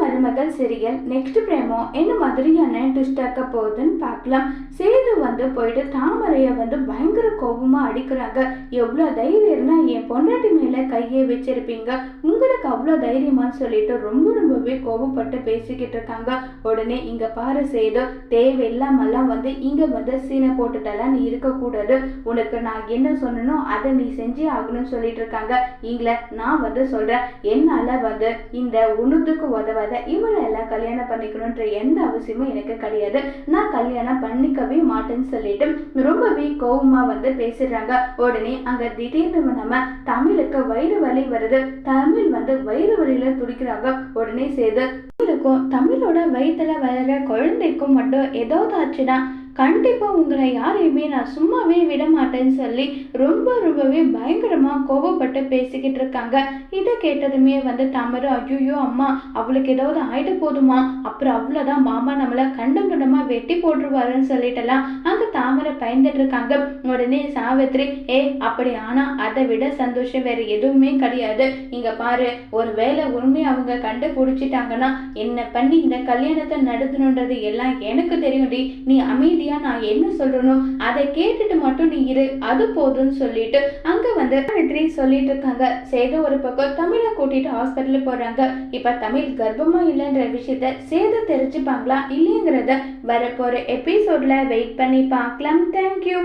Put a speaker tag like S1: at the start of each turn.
S1: மருமகள் serial next பிரேமோ என்ன மாதிரியான ட்விஸ்ட் ஆக்க போகுதுன்னு பார்க்கலாம். சேது வந்து போயிட்டு தாமரையை வந்து பயங்கர கோபமா அடிக்கிறாங்க. எவ்வளோ தைரியம் இருந்தா என் பொண்டாட்டி மேல கையை வச்சிருப்பீங்க. உங்களுக்கு அவ்வளோ தைரியமான்னு சொல்லிட்டு ரொம்ப ரொம்பவே கோபப்பட்டு பேசிக்கிட்டு இருக்காங்க. உடனே இங்க பாரு சேது தேவையில்லாமல்லாம் வந்து இங்க வந்து சீனை போட்டுட்டெல்லாம் நீ இருக்கக்கூடாது உனக்கு நான் என்ன சொன்னனோ அதை நீ செஞ்சே ஆகணும்னு சொல்லிட்டு இருக்காங்க. இங்கள நான் வந்து சொல்றேன் என்னால வந்து இந்த உணவுக்கு உதவாத இவளை எல்லாம் கல்யாணம் பண்ணிக்கணுன்ற எந்த அவசியமும் எனக்கு கிடையாது. நான் கல்யாணம் பண்ணிக்கவே மாட்டேன்னு சொல்லிட்டு ரொம்பவே கோபமா வந்து பேசிடுறாங்க. உடனே அங்க திடீர்னு நம்ம தமிழுக்கு வயிறு வலி வருது. தமிழ் வந்து வயிறு வலியில துடிக்கிறாங்க. உடனே சேர்த்து தமிழுக்கும் தமிழோட வயிற்றுல வளர குழந்தைக்கும் மட்டும் ஏதாவது ஆச்சுன்னா கண்டிப்பா உங்களை யாரையுமே நான் சும்மாவே விட மாட்டேன்னு சொல்லி ரொம்ப ரொம்பவே பயங்கரமா கோபப்பட்டு பேசிக்கிட்டு இருக்காங்க. இதை கேட்டதுமே வந்து தாமரை ஐயோ அம்மா அவளுக்கு ஏதாவது ஆயிட போதுமா? அப்புறம் அவ்வளோதான் மாமா நம்மளை கண்டம் கண்டமா வெட்டி போட்டுருவாருன்னு சொல்லிட்டலாம் அந்த தாமரை பயந்துட்டு இருக்காங்க. உடனே சாவித்ரி ஏ அப்படி ஆனா அதை விட சந்தோஷம் வேற எதுவுமே கிடையாது. இங்க பாரு ஒரு வேளை உண்மை அவங்க கண்டுபிடிச்சிட்டாங்கன்னா என்ன பண்ணி இந்த கல்யாணத்தை நடத்தணுன்றது எல்லாம் எனக்கு தெரியும்டி. நீ அமைதி அமைதியா நான் என்ன சொல்றனோ அதை கேட்டுட்டு மட்டும் நீ இரு அது போதும்னு சொல்லிட்டு அங்க வந்து சாவித்ரி சொல்லிட்டு இருக்காங்க. சேது ஒரு பக்கம் தமிழை கூட்டிட்டு ஹாஸ்பிட்டல் போறாங்க. இப்ப தமிழ் கர்ப்பமா இல்லைன்ற விஷயத்த சேது தெரிஞ்சுப்பாங்களா இல்லைங்கிறத வரப்போற எபிசோட்ல வெயிட் பண்ணி பார்க்கலாம். தேங்க்யூ